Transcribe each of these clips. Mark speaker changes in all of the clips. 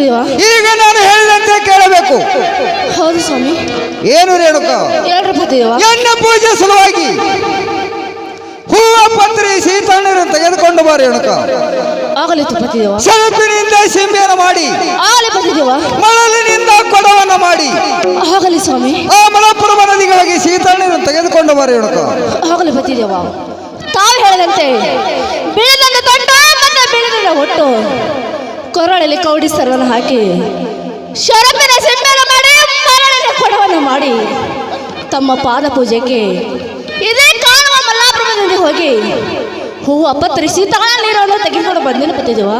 Speaker 1: ಪತಿದೇವ
Speaker 2: ಈಗ ನಾನು ಹೇಳಿದಂತೆ ಕೇಳಬೇಕು.
Speaker 1: ಹೌದು ಸ್ವಾಮಿ.
Speaker 2: ಏನು ರೇಣುಕ?
Speaker 1: ಹೇಳ್ರಿ ಪತಿದೇವ
Speaker 2: ಎನ್ನ ಪೂಜೆ ಸಲುವಾಗಿ. ಹೂವ ಪತ್ರಿ ಸೀತಾಣ್ಣರನ್ನು ತೆಗೆದುಕೊಂಡು ಬಾ ರೇಣುಕ.
Speaker 1: ಆಗಲಿತ್ತು ಪತಿದೇವ
Speaker 2: ಸಿಂಬೆಯನ್ನು ಮಾಡಿ.
Speaker 1: ಆಗಲಿ ಪತಿದೇವ
Speaker 2: ಮಳಲಿನಿಂದ ಕೊಡವನ್ನು ಮಾಡಿ.
Speaker 1: ಆಗಲಿ ಸ್ವಾಮಿ.
Speaker 2: ಆ ಮಲಪುರಮ ನದಿಗಳಿಗೆ ಸೀತಾಣ್ಣರನ್ನು ತೆಗೆದುಕೊಂಡು ಬಾ ರೇಣುಕ.
Speaker 1: ಆಗಲಿ ಪತಿದೇವ ತಾವು ಹೇಳದಂತೆ ಬೀಳದಂದ ತೊಟ್ಟು ಮತ್ತೆ ಬೀಳದಂದ ಒಟ್ಟು ಕೊರಳಲ್ಲಿ ಕೌಡಿ ಸರ್ವನ ಹಾಕಿ ಶರಪಿನ ಸಿಂಬೆನ ಮಾಡಿ ಮರಳಿನ ಕೊಡವನ್ನು ಮಾಡಿ ತಮ್ಮ ಪಾದ ಪೂಜೆಗೆ ಇದೇ ಕಾಣುವ ಮಲ್ಲಾಪುರದಲ್ಲಿ ಹೋಗಿ ಹೂವು ಅಪ್ಪತ್ತರಿಸಿ ತಾಳ ನೀರನ್ನು ತೆಗೆದುಕೊಂಡು ಬಂದಿನ ಪತಿದೇವ.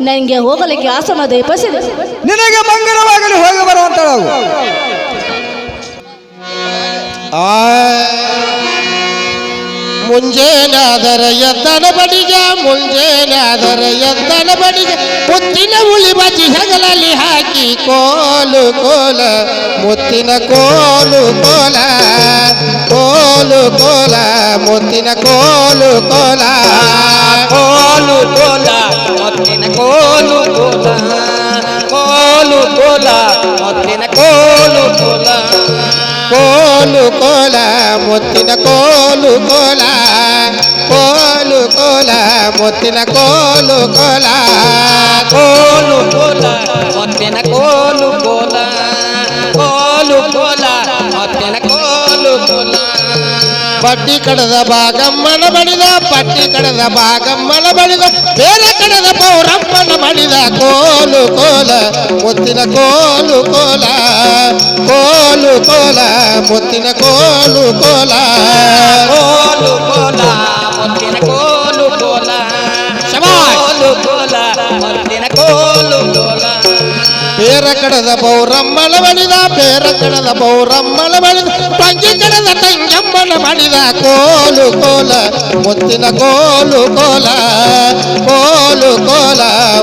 Speaker 1: ನನಗೆ ಹೋಗಲಿಕ್ಕೆ ಆಸನ ದಯಪಸಿದೆ.
Speaker 2: ನಿನಗೆ ಮಂಗಳವಾಗಲಿ ಹೋಗಿ ಬರುವಂತಳವು
Speaker 3: ಮುಂಜೇನಾದರ ಎದ್ದನ ಬಡಿಗ ಮುಂಜೇನಾದರ ಎದ್ದನ ಬಡಿಗ ಮುತ್ತಿನ ಉಳಿ ಬಜಿ ಹೆಗಲಲ್ಲಿ ಹಾಕಿ ಕೋಲು ಕೋಲ ಮುತ್ತಿನ ಕೋಲು ಕೋಲ ಕೋಲು ಕೋಲ ಮುತ್ತಿನ ಕೋಲು ಕೋಲ
Speaker 4: ಕೋಲು ಕೋಲ ಮೊತ್ತಿನ ಕೋಲು ಕೋಲ ಕೋಲು ಕೋಲ ಮೊತ್ತಿನ ಕೋಲು ಕೋಲ
Speaker 3: ಕೋಲು ಕೋಲ ಮುತ್ತಿನ ಕೋಲು ಕೋಲ ಕೋಲು ಕೋಲ ಮುತ್ತಿನ ಕೋಲು ಕೋಲ
Speaker 4: ಕೋಲು ಕೋಲ ಮೊತ್ತಿನ ಕೋಲು ಕೋಲ
Speaker 3: ಪಟ್ಟಿ ಕಡದ ಭಾಗಮ್ಮನ ಬಳಿದ ಪಟ್ಟಿ ಕಡದ ಭಾಗಮ್ಮನ ಬಳಿದ ಬೇರೆ ಕಡದ ಪೌರಮ್ಮನ ಬಳಿದ, ಕೋಲು ಕೋಲ, ಮುತ್ತಿನ ಕೋಲು ಕೋಲ ಕೋಲು ಕೋಲ, ಮುತ್ತಿನ ಕೋಲು ಕೋಲ
Speaker 4: ಕೋಲು ಕೋಲ.
Speaker 3: ಬೇರ ಕಡದ ಪೌರಮ್ಮನ ಬಡಿದ ಬೇರ ಕಡದ ಪೌರಮ್ಮನ ಬಡಿದ ತಂಗಿ ಕಡದ ತಂಗಮ್ಮನ ಬಡಿದ ಕೋಲು ಕೋಲ ಮುತ್ತಿನ ಕೋಲು ಕೋಲ ಕೋಲು ಕೋಲ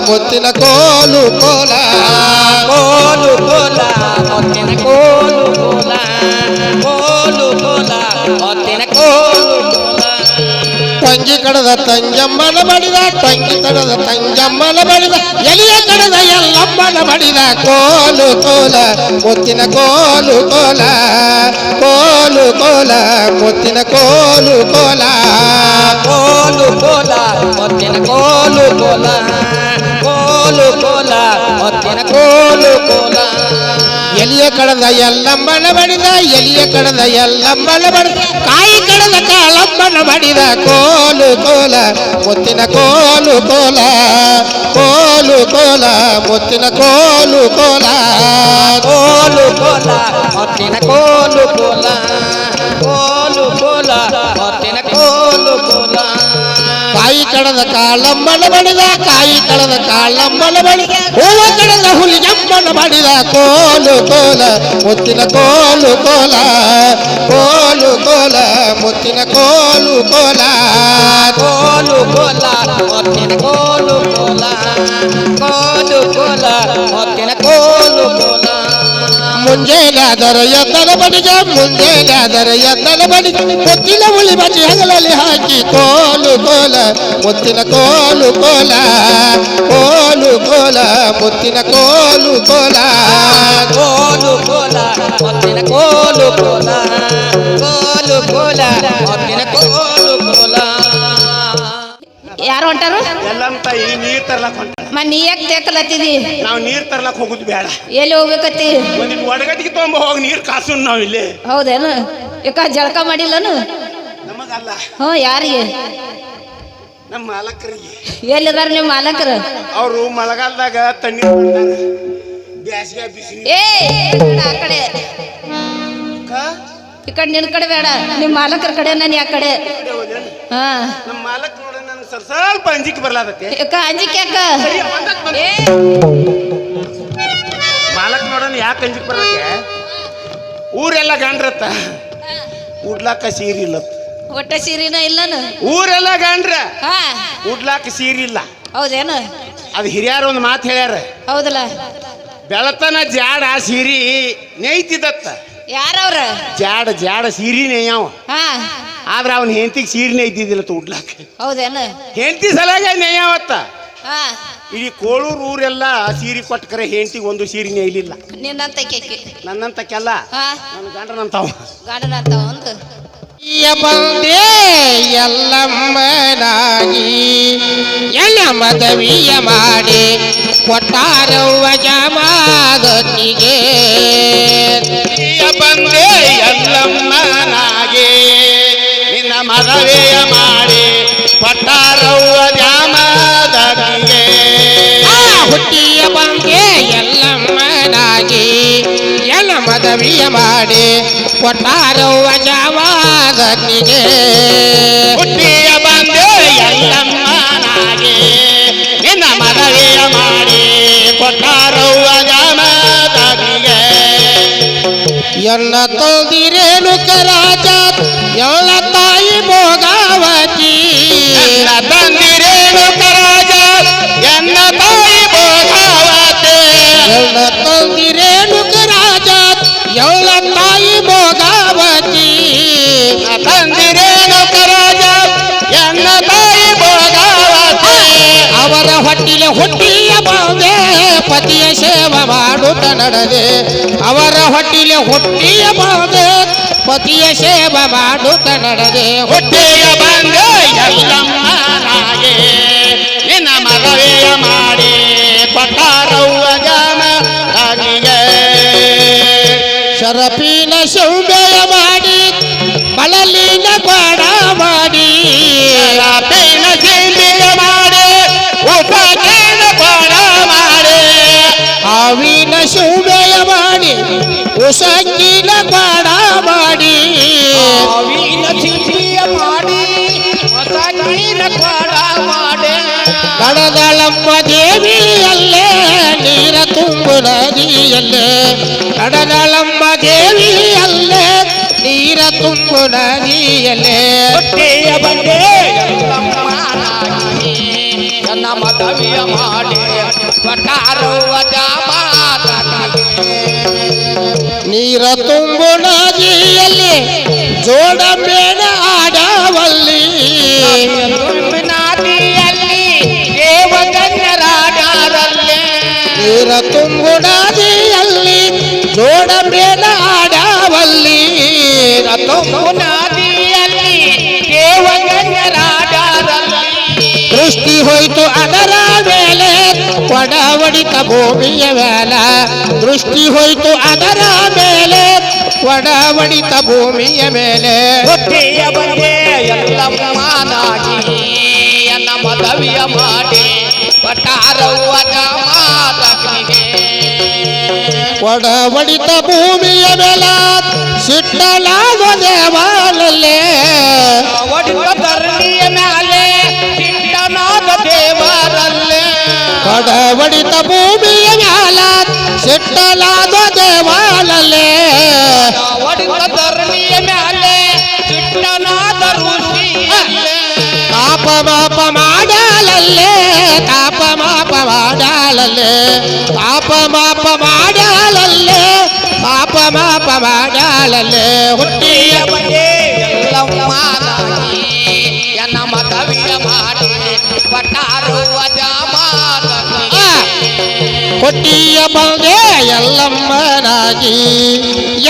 Speaker 3: ಮುತ್ತಿನ ಕೋಲು ಕೋಲ
Speaker 4: ಕೋಲು ಕೋಲ ಮೊತ್ತಿನ ಕೋಲು ಕೋಲ ಕೋಲು
Speaker 3: ತಂಗಿ ಕಡದ ತಂಜಮ್ಮನ ಬಡಿದ ತಂಗಿ ಕಡದ ತಂಜಮ್ಮನ ಬಡಿದ ಎಲಿಯ ಕಡದ ಎಲ್ಲಮ್ಮನ ಬಡಿದ ಕೋಲು ಕೋಲ ಮುತ್ತಿನ ಕೋಲು ಕೋಲ ಕೋಲು ಕೋಲ ಮುತ್ತಿನ ಕೋಲು ಕೋಲ
Speaker 4: ಕೋಲು ಕೋಲ ಮೊತ್ತಿನ ಕೋಲು ಕೋಲ ಕೋಲು ಕೋಲ ಮೊತ್ತಿನ ಕೋಲು ಕೋಲ
Speaker 3: ಎಲಿಯ ಕಡದ ಎಲ್ಲಮ್ಮನ ಬಡಿದ ಎಲಿಯ ಕಡದ ಎಲ್ಲಮ್ಮನ ಬಡಿದ ಕಾಯಿ ಕಡದ ಕಾಳಮ್ಮನ ಬಡಿದ ಕೋಲು ಕೋಲ ಮುತ್ತಿನ ಕೋಲು ಕೋಲ ಕೋಲು ಕೋಲ ಮುತ್ತಿನ ಕೋಲು ಕೋಲ
Speaker 4: ಕೋಲು ಕೋಲ ಮೊತ್ತಿನ ಕೋಲು
Speaker 3: ಕಡದ ಕಾಳಮ್ಮನ ಬಡಿದ ಕಾಯಿ ಕಡದ ಕಾಳಮ್ಮನ ಬಡಿದ ಹೂವ ಕಡದ ಹುಲಿಯಮ್ಮನ ಬಡಿದ ಕೋಲು ಕೋಲ, ಮುತ್ತಿನ ಕೋಲು ಕೋಲ ಕೋಲು ಕೋಲ, ಮುತ್ತಿನ ಕೋಲು ಕೋಲ.
Speaker 4: ಕೋಲು ಕೋಲ, ಮುತ್ತಿನ ಕೋಲು ಕೋಲ ಕೋಲು ಕೋಲ, ಮುತ್ತಿನ ಕೋಲು ಕೋಲ.
Speaker 3: ಮುಂಜಾನಾದರ ಎದ್ದನ ಬಡಿಗ ಮುಂಜಾನಾದರ ಎದ್ದನ ಬಡಿಗ ಮುತ್ತಿನ ಉಳಿ ಬಜಿ ಹಗಲಲ್ಲಿ ಹಾಕಿ ಕೋಲು ಕೋಲ ಮುತ್ತಿನ ಕೋಲು ಕೋಲ ಕೋಲು ಕೋಲ ಮುತ್ತಿನ ಕೋಲು ಕೋಲ
Speaker 4: ಕೋಲು ಕೋಲ ಮೊತ್ತಿನ ಕೋಲು ಕೋಲ ಕೋಲು ಕೋಲ ಮೊತ್ತಿನ ಕೋಲು
Speaker 1: ಯಾರು ಹೊಂಟಾರು?
Speaker 5: ಈ ತಾಯಿ ನೀರ್ ತರ್ಲಕ್ ಹೊಂಟ
Speaker 1: ಮ ನೀ ಯಾಕೆ ತೆಕ್ಕಲತ್ತಿದಿ
Speaker 5: ನಾವ್ ನೀರ್ ತರ್ಲಕ್ ಹೋಗುದು ಬೇಡ.
Speaker 1: ಎಲ್ಲಿ ಹೋಗ್ಬೇಕತ್ತಿ?
Speaker 5: ಒಂದಿನ ಒಡಗಟ್ಟಿಗೆ ತೊಗೊಂಬ ಹೋಗಿ ನೀರ್ ಕಾಸು ನಾವ್ ಇಲ್ಲಿ.
Speaker 1: ಹೌದೇನು? ಯಾಕ ಜಳಕ ಮಾಡಿಲ್ಲನು?
Speaker 5: ನಮಗಲ್ಲ.
Speaker 1: ಹ್ಞೂ ಯಾರಿಗೆ?
Speaker 5: ನಮ್ಮ ಮಾಲಕರಿಗೆ.
Speaker 1: ಎಲ್ಲಿದಾರ ನಿಮ್ಮ ಮಾಲಕರು?
Speaker 5: ಅವರು ಮಳೆಗಾಲದಾಗ ತಣ್ಣೀರ್ ಬಂದಾಗ ಬ್ಯಾಸಿಗೆ ಬಿಸಿ
Speaker 1: ಏ ಆ ಕಡೆ. ಈ ಕಡೆ ನಿನ್ ಕಡೆ ಬೇಡ. ನಿಮ್ಮ ಮಾಲಕರ ಕಡೆ ನಾನು ಯಾ ಕಡೆ. ಹಾ.
Speaker 5: ನಮ್ಮ ಮಾಲಕ್ ಸ್ವಲ್ಪ ಅಂಜಿಕೆ ಬರ್ಲಾದತ್ತೆ
Speaker 1: ಯಾಕ ಅಂಜಿಕೆ ಯಾಕ? ಏ.
Speaker 5: ಮಾಲಕ್ ನೋಡೋಣ ಯಾಕೆ ಅಂಜಿಕೆ ಬರ್ಲಕ್ಕೆ ಊರೆಲ್ಲ ಗಾಂಡ್ರತ್ತ. ಉಡ್ಲಾಕ ಸೀರೆ ಇಲ್ಲ.
Speaker 1: ಒಟ್ಟ ಸೀರಿನ ಇಲ್ಲನು?
Speaker 5: ಊರೆಲ್ಲ ಗಾಂಡ್ರ.
Speaker 1: ಹಾ.
Speaker 5: ಉಡ್ಲಾಕ ಸೀರೆ ಇಲ್ಲ.
Speaker 1: ಹೌದೇನು?
Speaker 5: ಅದು ಹಿರಿಯರು ಒಂದು ಮಾತು ಹೇಳ್ಯಾರ.
Speaker 1: ಹೌದಲ್ಲ?
Speaker 5: ಬೆಳತನ ಜಾಡ ಸೀರಿ ನೇಯ್ತಿದತ್ತ
Speaker 1: ಯಾರವ್ರ?
Speaker 5: ಜಾಡ ಜಾಡ ಸೀರಿನೇ ನೇಯವ
Speaker 1: ಹಾ.
Speaker 5: ಆದ್ರೆ ಅವನ ಹೆಂಡತಿಗೆ ಸೀರಿನೇ ಇದ್ದಿದ್ದಿಲ್ಲ ತೂಡ್ಲಾಕ
Speaker 1: ಹೌದೇನು?
Speaker 5: ಹೆಂಡತಿ ಸಲಾಗ ನೇಯಾವತ್ತ
Speaker 1: ಹಾ.
Speaker 5: ಇಡೀ ಕೋಳೂರು ಊರೆಲ್ಲ ಸೀರೆ ಕೊಟ್ಟಕರೆ ಹೆಂಡತಿಗೆ ಒಂದು ಸೀರೆನೇ ಇಲ್ಲಿಲ್ಲ.
Speaker 1: ನಿನ್ನಂತ ಕೇಕಿ
Speaker 5: ನನ್ನಂತ ಕೆಲ್ಲ
Speaker 1: ಹಾ.
Speaker 5: ನನ್ನ ಗಂಡನಂತಾವ.
Speaker 1: ಗಾರ್ಡನ್ ಒಂದು?
Speaker 3: ಯ ಬಂದೆ ಎಲ್ಲಮ್ಮನಾಗಿ ಎಲ್ಲ ಮದವಿಯ ಮಾಡಿ ಕೊಟ್ಟಾರವ್ವ
Speaker 5: ಪ್ರಿಯ ಬಂದೆ ಎಲ್ಲಮ್ಮನಾಗಿ ನಿನ್ನ ಮದುವೆಯ ಮಾಡಿ ಪಟ್ಟಾರವ್ವ ಜಾಮದನಿಗೆ
Speaker 3: ಹುಟ್ಟಿಯ ಬಂದೆ ಎಲ್ಲಮ್ಮನಾಗಿ ಎಲ್ಲ ಮದವಿಯ ಮಾಡಿ ಕೊಟ್ಟಾರವ್ವ ಜಾವಾಗನಿಗೆ.
Speaker 5: ಹುಟ್ಟಿಯ ಬಂದೆ ಎಲ್ಲಮ್ಮನಾಗೆ ನಿನ್ನ ಮದುವೆಯ ಮಾಡಿ ಕೊಟ್ಟಾರವ್ವ ಜಾಮದನಿಗೆ
Speaker 3: ಎನ್ನ ತಂದಿರೇನು ಕರಾಜ? ಎಲ್ಲ ತಾಯಿ ಭೋಗಾವತಿ? ಎಲ್ಲ
Speaker 5: ತಂದಿರೇನು ಕರಾಜ? ಎನ್ನ ತಾಯಿ ಭೋಗಾವತಿ?
Speaker 3: ಎನ್ನ ಹೊಟ್ಟಿಲೆ ಹುಟ್ಟಿಯ ಬಂದೆ ಪತಿಯ ಸೇವೆ ಮಾಡುತ್ತ ನಡೆದೆ ಅವರ ಹೊಟ್ಟಿಲೆ ಹುಟ್ಟಿಯ ಬಂದೆ ಪತಿಯ ಸೇವೆ ಮಾಡುತ್ತ ನಡೆದೆ
Speaker 5: ಹುಟ್ಟಿಯ ಬಂದೆ ಎಲ್ಲಮ್ಮನಾಗೆ ನಿನ್ನ ಮದುವೆಯ ಮಾಡಿ ಕೊಟ್ಟಾರವ್ವ ಜಾಮದನಿಗೆ
Speaker 3: ಶರಪಿನ ಸೌಂದರ್ಯ ಮಾಡಿ ಬಳಲಿನ ಹಾವಿನ ಸೌಂದರ್ಯ ಮಾಡಿ ಉಸಕ್ಕಿನ ಗಾಡ ಮಾಡಿ
Speaker 4: ಅವಿನ ಸಿದ್ಧಿಯ ಮಾಡಿ ಹೊಸ ಕಣಿನ ಕೊಡ ಮಾಡೆ
Speaker 3: ಕಡದಳಮ್ಮ ದೇವಿಯಲ್ಲೇ ನೀರ ತುಂಬು ನದಿಯಲ್ಲೇ ಕಡದಳಮ್ಮ ದೇವಿಯಲ್ಲೇ ನೀರ ತುಂಬು ನದಿಯಲ್ಲೇ
Speaker 4: ಹೊಟ್ಟೆಯ ಬಂದೆ ಎಲ್ಲಮ್ಮನಾಗಿ ನನ್ನ ಮದುವೆಯ ಮಾಡಿ ಜಾಮಾದನಿಗೆ
Speaker 3: ನೀರ ತುಂಬು ನದಿಯಲ್ಲಿ ಜೋಡ ಬೇಡ ಆಡವಲ್ಲಿ.
Speaker 4: ತುಂಬಿನಾದಿಯಲ್ಲಿ ದೇವಗಣ್ಯರಾಡರಲ್ಲೇ
Speaker 3: ನೀರ ತುಂಬು ನದಿಯಲ್ಲಿ ಜೋಡ ಬೇಡ ಆಡವಲ್ಲಿ.
Speaker 4: ತುಳುನಾಡಿಯಲ್ಲಿ
Speaker 3: ದೃಷ್ಟಿ ಹೋಯ್ತು ಅದರ ಮೇಲೆ ಕೊಡ ಹೊಡಿತ ಭೂಮಿಯ ಮೇಲ ದೃಷ್ಟಿ ಹೋಯ್ತು ಅದರ ಮೇಲೆ ಕೊಡ ಹೊಡಿತ ಭೂಮಿಯ ಮೇಲೆ
Speaker 4: ಹೊಟ್ಟೆಯ ಬಂದೆ ಎಲ್ಲಮ್ಮನಾಗಿ ಎನ್ನ ಮದುವೆಯ ಮಾಡಿ ಪಟಾರವ್ವ ಜಾಮಾದನಿಗೆ
Speaker 3: ಕೊಡ ಹೊಡಿತ ಭೂಮಿಯ ಮೇಲ ಸಿಟ್ಟಲಾದ ದೇವಾಲಲ್ಲೇ
Speaker 4: ಒಡಿತ
Speaker 3: ಕೊಡ ಹೊಡಿತ ಭೂಮಿಯ ಮೇಲ ಸಿಟ್ಟಲಾದ ದೇವಾಲಲ್ಲೇ
Speaker 4: ಒಡಿತ ಧರಣಿಯ ಮೇಲೆ ಚಿಟ್ಟನಾದ ಋಷಿಯಲ್ಲೇ
Speaker 3: ತಾಪ ಮಾಪ ಮಾಡಲಲ್ಲೇ ತಾಪ ಮಾಪ ಮಾಡಲಲ್ಲೇ ತಾಪ ಮಾಪ ಮಾಡಲಲ್ಲೇ ಪಾಪ ಮಾಪ ಮಾಡಲಲ್ಲೇ ಹುಟ್ಟಿಯ
Speaker 4: ಹೊಟ್ಟೆಯ ಬಂದೆ ಎಲ್ಲಮ್ಮನಾಗಿ ಎನ್ನ ಮದುವೆಯ ಮಾಡಿ ಪಟಾರವ್ವ
Speaker 3: ಕೊಟ್ಟಿಯ ಬಂದೆ ಎಲ್ಲಮ್ಮನಾಗಿ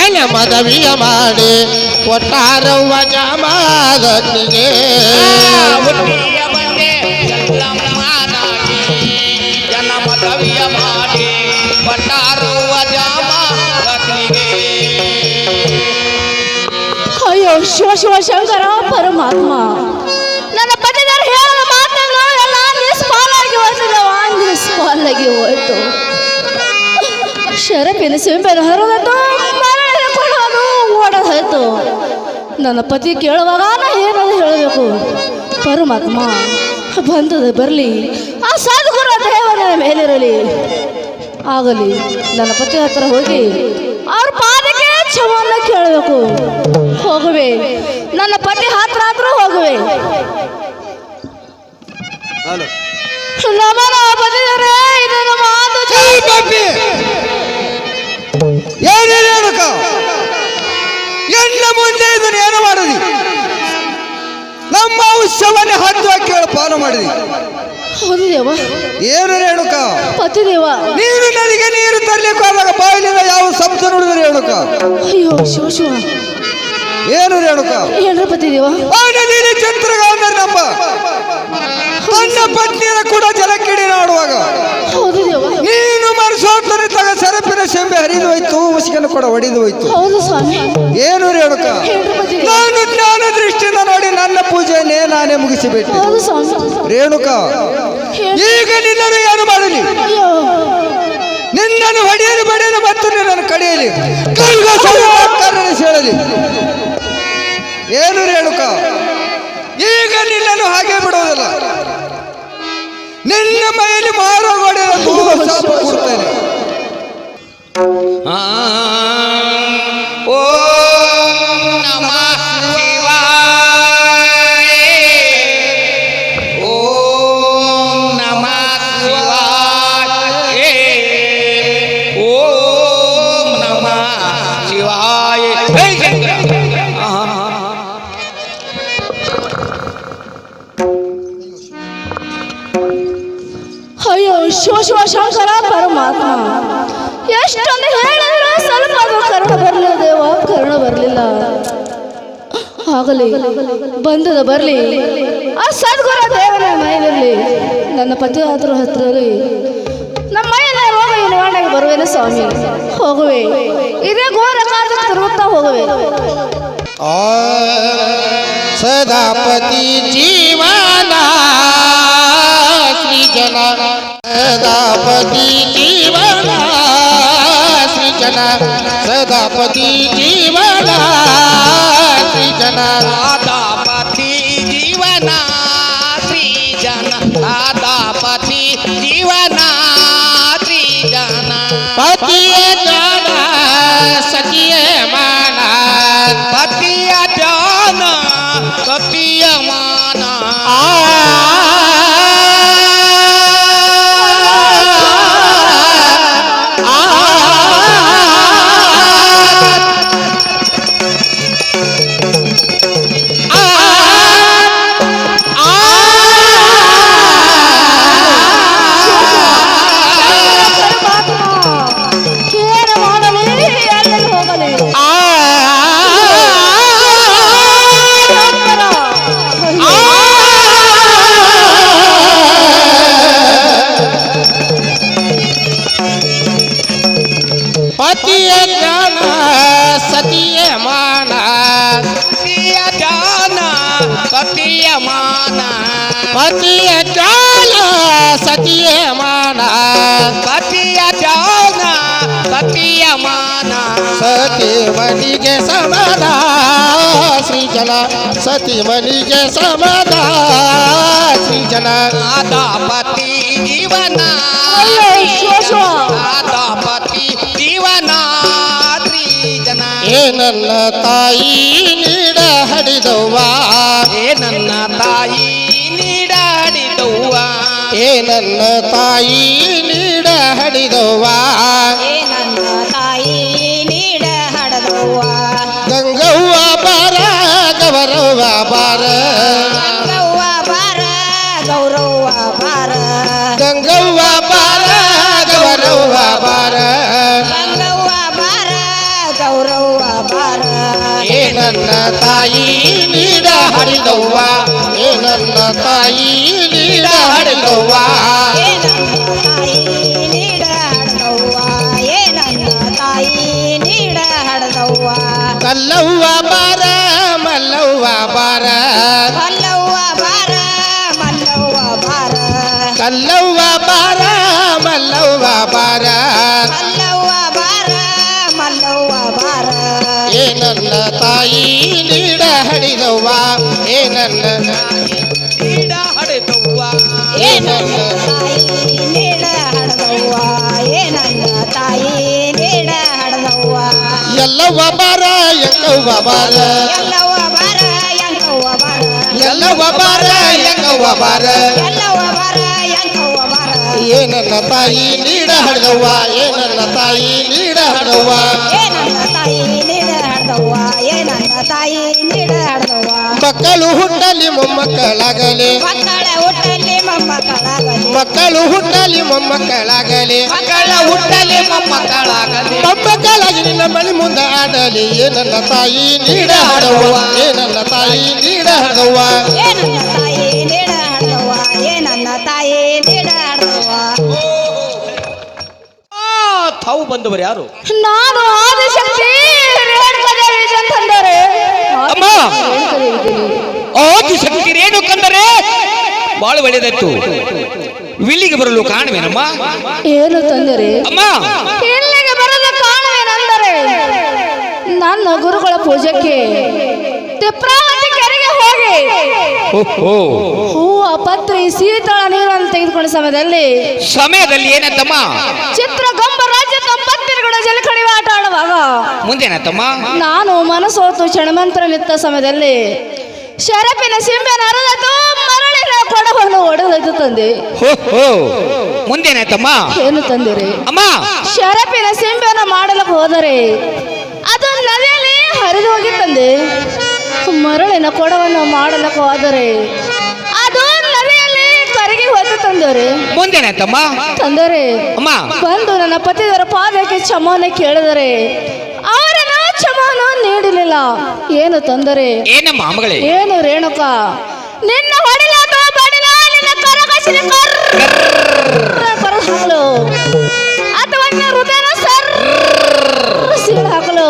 Speaker 3: ಎನ ಮದವಿಯ ಮಾಡಿ ಕೊಟ್ಟಾರವ್ವ ಜಮಾದನಿಗೆ
Speaker 4: ಹುಟ್ಟಿಯ ಬಂದೆ ಎಲ್ಲಮ್ಮನಾಗಿ ಜನ ಮದುವೆಯ ಮಾಡಿ ಪಟಾರುವ ಜಾಮಾದನಿಗೆ
Speaker 1: ಅಯ್ಯೋ ಶಿವ ಶಿವ ಶಂಕರ ಪರಮಾತ್ಮ ನಿಷ್ಫಲಾಗಿ ಹೋಯ್ತು. ಶರಪಿನ ಸಿಂಬೆನ ಓಡೋದು ಹೋಯ್ತು ನನ್ನ ಪತಿ ಕೇಳುವಾಗ ನಾನು ಏನದು ಹೇಳಬೇಕು? ಪರಮಾತ್ಮ ಬಂದದ ಬರಲಿ. ಆ ಸದ್ಗುರ ನನ್ನ ಮೇಲಿರಲಿ. ಆಗಲಿ, ನನ್ನ ಪತಿ ಹತ್ರ ಹೋಗಿ ಅವ್ರ ಪಾದಕ್ಕೆ ಕ್ಷಮನ್ನ ಕೇಳಬೇಕು. ಹೋಗುವೆ. ನನ್ನ ಪತಿ ಹತ್ರ ಹತ್ರ ಹೋಗುವೆ. ನಮನ ಇದನ್ನು ಮಾತು
Speaker 2: ಎನ್ನ ಮುಂದೆ ಇದನ್ನು ಏನು ಮಾಡಿದಿ? ನಮ್ಮ ಔಷಧವನ್ನೇ ಹತ್ತು ಹಾಕಿ ಪಾಲು ಮಾಡಿದಿ.
Speaker 1: ಹೌದು ದೇವ.
Speaker 2: ಏನು ರೇಣುಕ
Speaker 1: ಪತಿ ದೇವ.
Speaker 2: ನೀನು ನನಗೆ ನೀರು ತರಲಿಕ್ಕೆ ಬಾಯಿಲಿಂದ ಯಾವ ಶಬ್ದ ನೋಡಿದ್ರೆ ರೇಣುಕ
Speaker 1: ಅಯ್ಯೋ ಶಿವ ಶಿವ.
Speaker 2: ಏನು ರೇಣುಕ
Speaker 1: ಏನ್ರ
Speaker 2: ನಮ್ಮ ತನ್ನ ಪತ್ನಿಯರ ಕೂಡ ಜಲಕ್ಕಿಡಿ ನೋಡುವಾಗ.
Speaker 1: ಹೌದು ದೇವ.
Speaker 2: ನೀನು ಮನಸೋತ್ತನೆ ತಗ ಸರಪಿನ ಸೆಂಬೆ ಹರಿದು ಹೋಯ್ತು ಕೂಡ ಒಡೆದು ಹೋಯ್ತು.
Speaker 1: ಹೌದು ಸ್ವಾಮಿ.
Speaker 2: ಏನು ರೇಣುಕ
Speaker 1: ಏನ್ರ ಪತಿ
Speaker 2: ನಾನು ಜ್ಞಾನ ದೃಷ್ಟಿಯಿಂದ ನೋಡಿ ನನ್ನ ಪೂಜೆಯನ್ನೇ ನಾನೇ ಮುಗಿಸಿಬಿಟ್ಟೆ.
Speaker 1: ಹೌದು ಸ್ವಾಮಿ.
Speaker 2: ರೇಣುಕ ಈಗ ನಿನ್ನನ್ನು ಏನು ಮಾಡಲಿ?
Speaker 1: ಅಯ್ಯೋ.
Speaker 2: ನಿನ್ನನ್ನು ಹೊಡೆಯಲು ಬಡಿಯಲು ಮತ್ತು ನಿನ್ನನ್ನು ಕಡಿಯಲಿ. ಹೇಳಲಿ ಏನು ರೇಣುಕ ಈಗ ನಿನ್ನನ್ನು ಹಾಗೆ ಬಿಡುವುದಿಲ್ಲ. ನಿನ್ನ ಮೈಯಲ್ಲಿ ಮಾರುಗಡೆ ಕೊಡ್ತೇನೆ.
Speaker 4: ಆ,
Speaker 1: ಆಗಲಿ, ಬಂದದ ಬರಲಿ. ಆ ಸದ್ಗುರು ದೇವರ ನನ್ನ ಪತಿ ಆದರೂ ಹತ್ತಿರಲಿ ನಮ್ಮ ಮೈಯನ್ನ ರೋಗ ಸ್ವಾಮಿ. ಹೋಗುವೆ. ಇದೇ ಘೋರ ಕಾದ ತಿರುಗುತ್ತಾ ಹೋಗುವೆ.
Speaker 3: ಸದಾಪತಿ ಜೀವನ ಜನ ಸದಾಪತಿ ಜೀವನ. ಸೃಜನ ಸದಾಪತಿ ಜೀವನ ಸೃಜನ
Speaker 4: ಆದಾಪತಿ ಜೀವನ ಶ್ರೀಜನ ಆದಾಪತಿ ಜೀವನ ಶ್ರೀಜನ
Speaker 3: ಪತಿಯ ಜ್ಞಾನ ಸತಿಯ ಮಾನ
Speaker 4: ಪತಿಯ ಜಾನ ಸತಿಯ ಮಾನ
Speaker 3: ಆ
Speaker 1: ಏನು
Speaker 3: ಪತಿಯ ಜ್ಞಾನ ಸತಿಯ ಮಾನ
Speaker 4: ಸತಿಯ ಜಾನ ಸತಿಯ ಮಾನ
Speaker 3: ಸತಿ ಮನಿಗೆ ಸಮದ ಸೃಜನ ಸತಿ ಮನಿಗೆ ಸಮದ ಸೃಜನ
Speaker 4: ಆದಾಪತಿ ಜೀವನ
Speaker 1: ಅಯ್ಯೋ ಶಿವ ಶಿವ
Speaker 4: ಆದಾಪತಿ ಜೀವನ ತ್ರಿಜನ
Speaker 3: ಏ ನನ್ನ ತಾಯಿ ನೀಡ ಹಡಿದವ್ವ
Speaker 4: ಏ ನನ್ನ ತಾಯಿ ನೀಡಾಡಿದವ್ವ
Speaker 3: ಏ ನನ್ನ ತಾಯಿ ನೀಡ ಹಡಿದವ್ವ.
Speaker 6: ಏ ನನ್ನ ತಾಯಿ ನೀಡ ಹಡದವ್ವ.
Speaker 3: ಗಂಗವ್ವ ಬಾರ ಗವರವ್ವ ಬಾರ.
Speaker 6: ಗಂಗವ್ವ ಬಾರ ಗೌರವ್ವ ಬಾರ.
Speaker 3: ಗಂಗವ್ವ ಬಾರ ಗವರವ್ವ ಬಾರ.
Speaker 6: ಗಂಗವ್ವ ಬಾರ ಗೌರವ್ವ ಬಾರ.
Speaker 3: ಏ ನನ್ನ ತಾಯಿ ನೀಡ ಹಡಿದವ್ವ. ಏ ನನ್ನ ತಾಯಿ ಕಲ್ಲವ್ವ ಬಾರ, ಮಲ್ಲವ್ವ ಬಾರ.
Speaker 6: ಮಲ್ಲವ್ವ ಬಾರ ಮಲ್ಲವ್ವ ಬಾರ
Speaker 3: ಕಲ್ಲವ್ವ ಬಾರ, ಮಲ್ಲವ್ವ ಬಾರ.
Speaker 6: ಮಲ್ಲವ್ವ ಬಾರ ಮಲ್ಲವ್ವ ಬಾರ
Speaker 3: ತಾಯಿ ನೀಡ ಹಡಿದವ್ವ. ಏ ಎಲ್ಲವ್ವ ಬಾರ ಎಂಗವ್ವ ಬಾರ
Speaker 6: ಬಾರ ಎಲ್ಲವ ಬರ.
Speaker 3: ಬರ ಎಲ್ಲವ ಬರ
Speaker 6: ಬರ ಎಲ್ಲವ ಬರ.
Speaker 3: ಏ ನನ್ನ ತಾಯಿ ನೀಡ ಹಡದವ್ವ ಏನನ್ನ ನನ್ನ ತಾಯಿ ನೀಡ
Speaker 6: ತಾಯಿ ಹಡದವ್ವ, ಏನನ್ನ ನನ್ನ ತಾಯಿ ನೀಡ ಹಡದವ್ವ.
Speaker 3: ಮಕ್ಕಳು ಹುಟ್ಟಲಿ ಮೊಮ್ಮಕ್ಕಳಾಗಲಿ.
Speaker 6: ಮೊಮ್ಮಕ್ಕಳಾಗಲಿ
Speaker 3: ಮಕ್ಕಳು ಹುಟ್ಟಲಿ ಮೊಮ್ಮಕ್ಕಳಾಗಲಿ.
Speaker 4: ಮಕ್ಕಳ ಹುಟ್ಟಲಿ ಮೊಮ್ಮಕ್ಕಳಾಗಲಿ.
Speaker 3: ಮೊಮ್ಮಕ್ಕಳಾಗಿ ನಿನ್ನ ಮನೆ ಮುಂದೆ ಆಡಲಿ. ಏನನ್ನ ತಾಯಿ ನೀಡ ಹಾಡುವ ಏನನ್ನ ತಾಯಿ ನೀಡ ಹಾಡುವ
Speaker 6: ಏ ನನ್ನ ತಾಯಿ ನೀಡ ಹಡ್ದವ್ವ ಏ ನನ್ನ ತಾಯಿ ನೀಡ ಹಡ್ದವ್ವ
Speaker 4: ಆ, ತಾವು ಬಂದವರು ಯಾರು?
Speaker 1: ನಾನು ಆದಿಶಕ್ತಿ ರೇಣುಕಾದೇವಿ ಅಂತಂದರೆ
Speaker 4: ಅಮ್ಮ! ಆದಿಶಕ್ತಿ ರೇಣು ಕಂದರೆ ಬಹಳ ಒಳ್ಳೆದಾಯ್ತು ವಿಲ್ಲಿಗೆ ಬರಲು ಕಾಣುವೇನಮ್ಮ
Speaker 1: ಏನು ತಂದರೆ?
Speaker 4: ಅಮ್ಮ!
Speaker 1: ಇಲ್ಲಿಗೆ ಬರಲು ಕಾರಣವೇನೆಂದರೆ ನನ್ನ ಗುರುಗಳ ಪೂಜಕ್ಕೆ ತಿಪ್ರಾವತಿ ಕೆರೆಗೆ ಹೋಗಿ
Speaker 4: ಓಹೋ!
Speaker 1: ಹೂ ಪತ್ರಿ ಶೀತಳ ನೀರನ್ನು ತೆಗೆದುಕೊಂಡ ಸಮಯದಲ್ಲಿ
Speaker 4: ಸಮಯದಲ್ಲಿ ಏನತ್ತಮ್ಮ
Speaker 1: ಚಿತ್ರಗೊಂಬ ರಾಜ್ಯ ದಂಪತಿರುಗಳ ಜಲಕಡಿವೆ ಆಟ ಆಡುವಾಗ
Speaker 4: ಮುಂದೇನತ್ತಮ್ಮ
Speaker 1: ನಾನು ಮನಸೋತು ಕ್ಷಣಮಂತ್ರ ನಿಂತ ಸಮಯದಲ್ಲಿ ಶರಪಿನ ಸಿಂಬೆ ಅರದದ್ದು ಮರಳಿನ ಕೊಡವನ್ನು ಒಡೆದದ್ದು ತಂದೆ.
Speaker 4: ಓಹೋ ಮುಂದೇನಾಯ್ತಮ್ಮ?
Speaker 1: ಏನು ತಂದಿರಿ?
Speaker 4: ಅಮ್ಮ!
Speaker 1: ಶರಪಿನ ಸಿಂಬೆನ ಮಾಡಲಿಕ್ಕೆ ಹೋದರೆ ಅದು ನದಿಯಲ್ಲಿ ಹರಿದು ಹೋಗಿ ತಂದೆ. ಮರಳಿನ ಕೊಡವನ್ನು ಮಾಡಲಿಕ್ಕೆ ಹೋದರೆ ಅದು ನದಿಯಲ್ಲಿ ಕರಗಿ ಹೋಗಿ ತಂದರೆ.
Speaker 4: ಮುಂದೇನಾಯ್ತಮ್ಮ?
Speaker 1: ತಂದರೆ
Speaker 4: ಅಮ್ಮ!
Speaker 1: ಬಂದು ನನ್ನ ಪತಿದವರ ಪಾದಕ್ಕೆ ಕ್ಷಮವನ್ನು ಕೇಳಿದರೆ ಅವರನ್ನು ಚಮನ ನೀಡಲಿಲ್ಲ. ಏನು ತಂದರೆ?
Speaker 4: ಏನಮ್ಮ ಅಮ್ಮಗಳೇ
Speaker 1: ಏನು ರೇಣುಕ? ನಿನ್ನ ಹೊಡಿಲ ಹಾಕಲು. ಅಥವಾ ಹೃದಯನ ಸರ್. ಹಾಕಲು.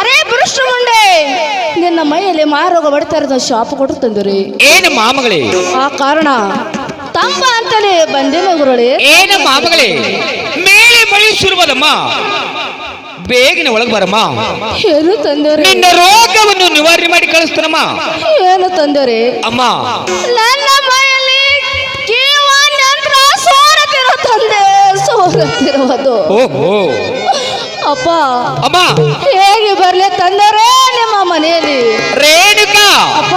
Speaker 1: ಅರೇ ಬೃಷ್ಟು ಮುಂಡೆ. ನಿನ್ನ ಮೈಯಲ್ಲಿ ಮಾರೋಗ ಬಡ್ತಾ ಇರೋದು ಶಾಪ್ ಕೊಟ್ಟು ತಂದಿರಿ.
Speaker 4: ಏನು ಮಾಮಗಳೇ?
Speaker 1: ಆ ಕಾರಣ ತಂಬ ಅಂತಲೇ ಬಂದಿಲ್ಲ ಗುರುಳಿ
Speaker 4: ಏನು ಮಾಮಗಳೇ? ಮೇಲೆ ಮಳಿ ಶುರುವಾದಮ್ಮ ಬೇಗನೆ ಒಳಗೆ ಬರಮ್ಮ.
Speaker 1: ಏನು ತಂದೋರಿ?
Speaker 4: ನಿನ್ನ ರೋಗವನ್ನು ನಿವಾರಣೆ ಮಾಡಿ ಕಳಿಸ್ತಾನಮ್ಮ.
Speaker 1: ಏನು ತಂದೋರಿ?
Speaker 4: ಅಮ್ಮ.
Speaker 1: ನನ್ನ ಸೋರತಿರುವುದು
Speaker 4: ಓಹೋ.
Speaker 1: ಅಪ್ಪ.
Speaker 4: ಅಮ್ಮ.
Speaker 1: ಹೇಗೆ ಬರ್ಲಿ ತಂದರೇ ನಿಮ್ಮ ಮನೆಯಲ್ಲಿ?
Speaker 4: ರೇಣುಕಾ.
Speaker 1: ಅಪ್ಪ.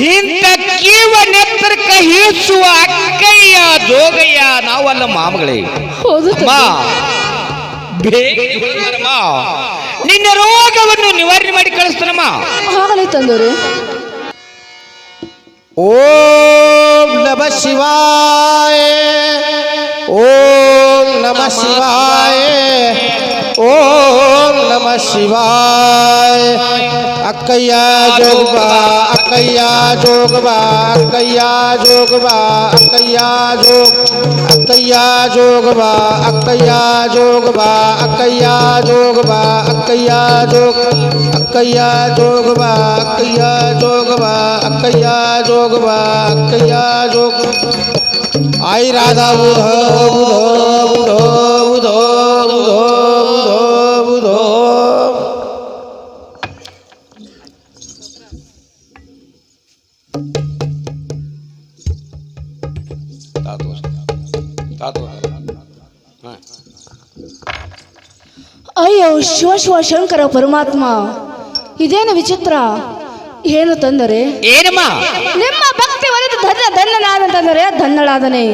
Speaker 4: ಇಂಥ ಕೀವ ನೆತ್ತರಕ ಹೀಸುವ ಅಕ್ಕಯ್ಯ ಜೋಗಯ್ಯ ನಾವಲ್ಲ ಮಾಮಗಳೇ.
Speaker 1: ಹೌದು
Speaker 4: ಅಮ್ಮ. ನಿನ್ನ ರೋಗವನ್ನು ನಿವಾರಣೆ ಮಾಡಿ ಕಳಿಸ್ತಾನಮ್ಮ.
Speaker 1: ಆಗಲಿ ತಂದರು.
Speaker 3: ಓಂ ನಮ ಶಿವಾಯ. ಓಂ ನಮ ಶಿವಾಯ ಓಂ ನಮ ಶಿವಾಯ ಅಕ್ಕಯ್ಯ ಜೋಗಬಾ ಅಕ್ಕಯ್ಯ ಜೋಗಬಾ ಅಕ್ಕಯ್ಯ ಜೋಗಬಾ ಅಕ್ಕಯ್ಯ ಜೋಗ ಅಕ್ಕಯ್ಯ ಜೋಗಬಾ ಅಕ್ಕಯ್ಯ ಜೋಗಬಾ ಅಕ್ಕಯ್ಯ ಜೋಗಬಾ ಅಕ್ಕಯ್ಯ ಜೋಗ अकैया जोगवा अकैया जोगवा अकैया जोगवा, अकैया जोग। आई राधा बुध बुध बुध बुध बुध बुध बुध।
Speaker 1: हाँ। अयो शिव शिव शंकर परमात्मा। ಇದೇನು ವಿಚಿತ್ರ ಏನು ತಂದರೆ
Speaker 4: ಏನಮ್ಮ?
Speaker 1: ನಿಮ್ಮ ಭಕ್ತಿ ಒಲಿದು ಧನ್ಯ ಧನ್ಯನಾದಂತಂದರೆ ಧನ್ಯಳಾದನೆ.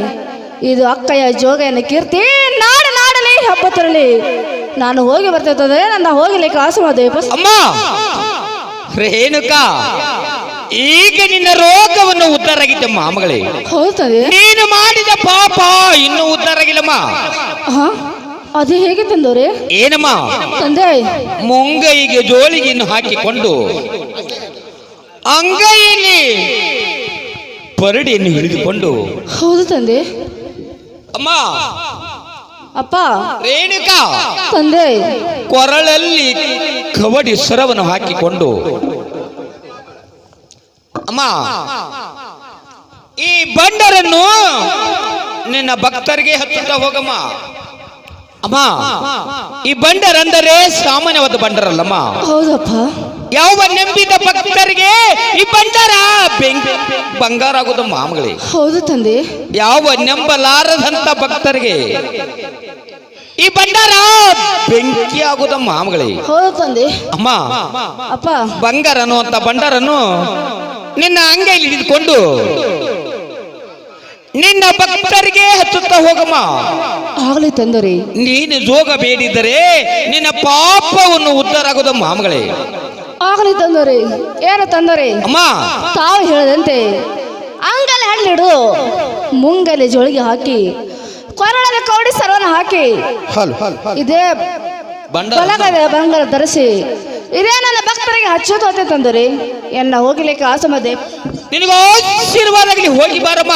Speaker 1: ಇದು ಅಕ್ಕಯ್ಯ ಜೋಗಯ್ಯನ ಕೀರ್ತಿ. ನಾಡು ನಾಡಲಿ ಹಬ್ಬ ತರಲಿ. ನಾನು ಹೋಗಿ ಬರ್ತಿದ್ದರೆ ನನ್ನ ಹೋಗಲಿಕ್ಕೆ ಆಸಮಾದೇವ
Speaker 4: ಅಮ್ಮ! ರೇಣುಕಾ ಈಗ ನಿನ್ನ ರೋಗವನ್ನು ಉದ್ಧಾರ ಆಗಿದ್ದಮ್ಮ
Speaker 1: ಹೌದದೆ
Speaker 4: ನೀನು ಮಾಡಿದ ಪಾಪ ಇನ್ನೂ ಉದ್ಧಾರ ಆಗಿಲ್ಲಮ್ಮ.
Speaker 1: ಅದು ಹೇಗೆ ತಂದವ್ರೆ
Speaker 4: ಏನಮ್ಮ
Speaker 1: ತಂದೆ.
Speaker 4: ಮುಂಗೈಗೆ ಜೋಳಿಗೆಯನ್ನು ಹಾಕಿಕೊಂಡು ಅಂಗೈಯಲ್ಲಿ ಪರಡಿಯನ್ನು ಹಿಡಿದುಕೊಂಡು
Speaker 1: ಹೌದು ತಂದೆ.
Speaker 4: ಅಮ್ಮ
Speaker 1: ಅಪ್ಪ
Speaker 4: ರೇಣುಕಾ
Speaker 1: ತಂದೆ.
Speaker 4: ಕೊರಳಲ್ಲಿ ಕವಡಿ ಸರವನ್ನು ಹಾಕಿಕೊಂಡು ಅಮ್ಮ ಈ ಬಂಡರನ್ನು ನಿನ್ನ ಭಕ್ತರಿಗೆ ಹತ್ತುತ್ತಾ ಹೋಗಮ್ಮ. ಅಮ್ಮ ಈ ಬಂಡರಂದರೆ ಸಾಮಾನ್ಯವಾದ ಬಂಡರಲ್ಲಮ್ಮ.
Speaker 1: ಹೌದಪ್ಪ.
Speaker 4: ಯಾವ ನಂಬಿದ ಭಕ್ತರಿಗೆ ಈ ಬಂಡಾರ ಬೆಂಕಿ ಬಂಗಾರ ಆಗೋದು ಮಾಮಗಳಿ
Speaker 1: ಹೌದು ತಂದೆ.
Speaker 4: ಯಾವ ನಂಬಲಾರದಂತ ಭಕ್ತರಿಗೆ ಈ ಬಂಡಾರ ಬೆಂಕಿ ಆಗುದ ಮಾಮಗಳಿ
Speaker 1: ಹೌದು ತಂದೆ.
Speaker 4: ಅಮ್ಮ
Speaker 1: ಅಪ್ಪ.
Speaker 4: ಬಂಗಾರ ಅನ್ನುವಂತ ಬಂಡಾರನ್ನು ನಿನ್ನ ಅಂಗೈಲಿ ಹಿಡಿದುಕೊಂಡು ನಿನ್ನ ಭಕ್ತರಿಗೆ ಹಚ್ಚುತ್ತಾ ಹೋಗಮ್ಮ.
Speaker 1: ಆಗಲಿ ತಂದರೆ.
Speaker 4: ನೀನು ಜೋಗ ಬೇಡಿದರೆ ನಿನ್ನ ಪಾಪವನ್ನು ಉದ್ಧಾರ ಆಗೋದಮ್ಮ
Speaker 1: ಆಗಲಿ ತಂದರೆ. ಏನು ತಂದರೆ?
Speaker 4: ಅಮ್ಮ.
Speaker 1: ತಾವು ಹೇಳದಂತೆ ಅಂಗಲ ಹಣ್ಣಿಡು ಮುಂಗಲೆ ಜೋಳಿಗೆ ಹಾಕಿ ಕೊರಳದ ಕೌಡಿ ಸರ್ವನ ಹಾಕಿ ಇದೇ
Speaker 4: ಬಂಡ
Speaker 1: ಬಲಗದ ಬಂಗಾರ ಧರಿಸಿ ಇದೇ ನನ್ನ ಭಕ್ತರಿಗೆ ಹಚ್ಚೋದು ಅಂತ ತಂದರೆ. ಎನ್ನ ಹೋಗಲಿಕ್ಕೆ ಆಸಮದೆ
Speaker 4: ನಿನಗೋಶೀರ್ವಾದ ಆಗಲಿ ಹೋಗಿ ಬಾರಮ್ಮ